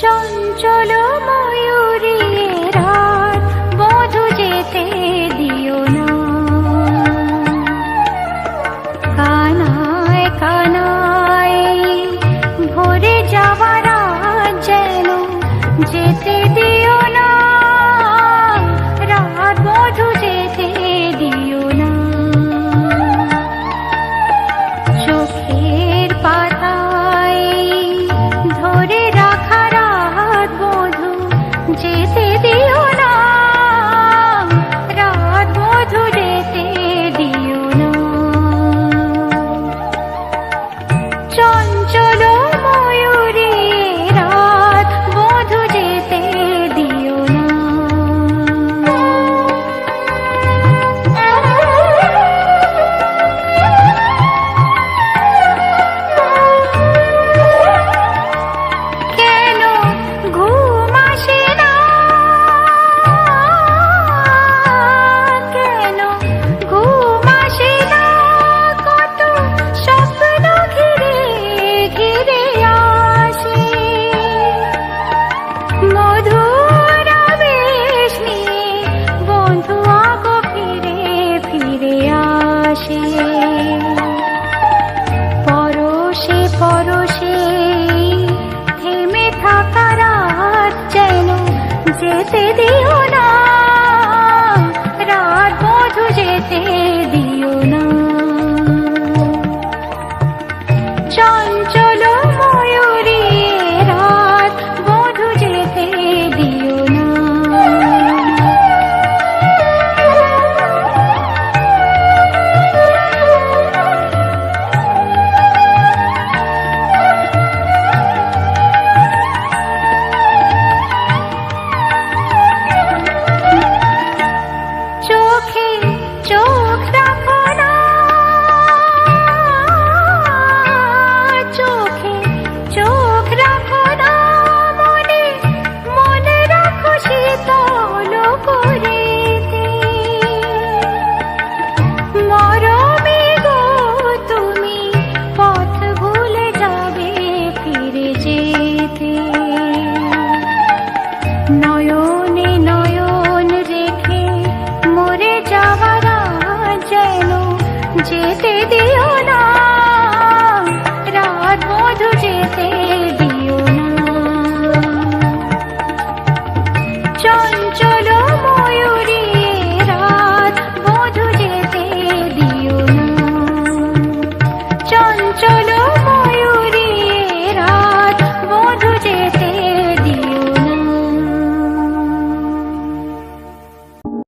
চঞ্চল ময়ূরী রাত বধু যেতে দিও না। কানায় কানায় ভরে যাওয়ার যেন যেতে দিও পরশে থেমে থাকার যেন যেতে দিও না।